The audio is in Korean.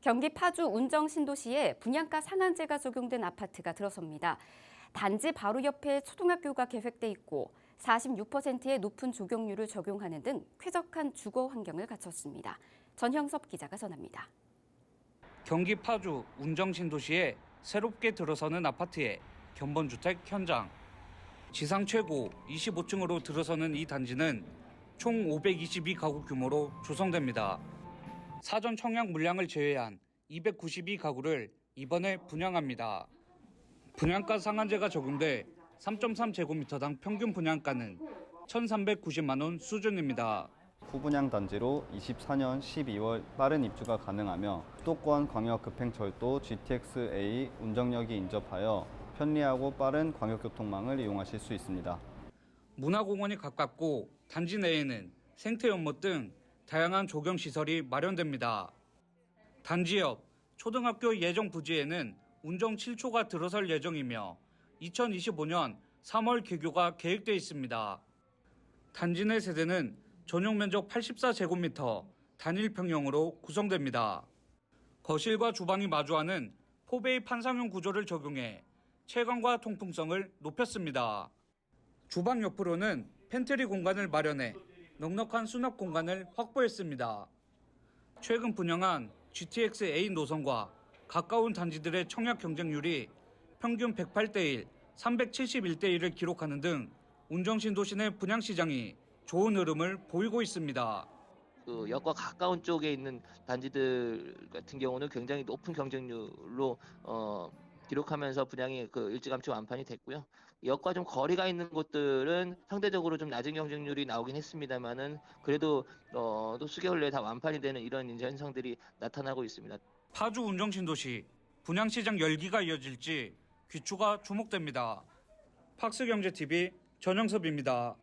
경기 파주 운정 신도시에 분양가 상한제가 적용된 아파트가 들어섭니다. 단지 바로 옆에 초등학교가 계획돼 있고 46%의 높은 조경률을 적용하는 등 쾌적한 주거 환경을 갖췄습니다. 전형섭 기자가 전합니다. 경기 파주 운정 신도시에 새롭게 들어서는 아파트의 견본주택 현장. 지상 최고 25층으로 들어서는 이 단지는 총 522가구 규모로 조성됩니다. 사전 청약 물량을 제외한 292가구를 이번에 분양합니다. 분양가 상한제가 적용돼 3.3제곱미터당 평균 분양가는 1,390만 원 수준입니다. 후분양 단지로 24년 12월 빠른 입주가 가능하며 수도권 광역 급행철도 GTX-A 운정역이 인접하여 편리하고 빠른 광역교통망을 이용하실 수 있습니다. 문화공원이 가깝고 단지 내에는 생태 연못 등 다양한 조경 시설이 마련됩니다. 단지 옆 초등학교 예정 부지에는 운정 7초가 들어설 예정이며 2025년 3월 개교가 계획돼 있습니다. 단지 내 세대는 전용 면적 84제곱미터 단일 평형으로 구성됩니다. 거실과 주방이 마주하는 포베이 판상형 구조를 적용해 채광과 통풍성을 높였습니다. 주방 옆으로는 팬트리 공간을 마련해 넉넉한 수납 공간을 확보했습니다. 최근 분양한 GTX A 노선과 가까운 단지들의 청약 경쟁률이 평균 108대 1, 371대 1을 기록하는 등 운정신 도시 내 분양 시장이 좋은 흐름을 보이고 있습니다. 그 역과 가까운 쪽에 있는 단지들 같은 경우는 굉장히 높은 경쟁률로 어, 기록하면서 분양이 그 일찌감치 완판이 됐고요. 역과 좀 거리가 있는 곳들은 상대적으로 좀 낮은 경쟁률이 나오긴 했습니다만은 그래도 어, 또 수개월 내에 다 완판이 되는 이런 이제 현상들이 나타나고 있습니다. 파주 운정신도시 분양시장 열기가 이어질지 귀추가 주목됩니다. 팍스경제TV 전영섭입니다.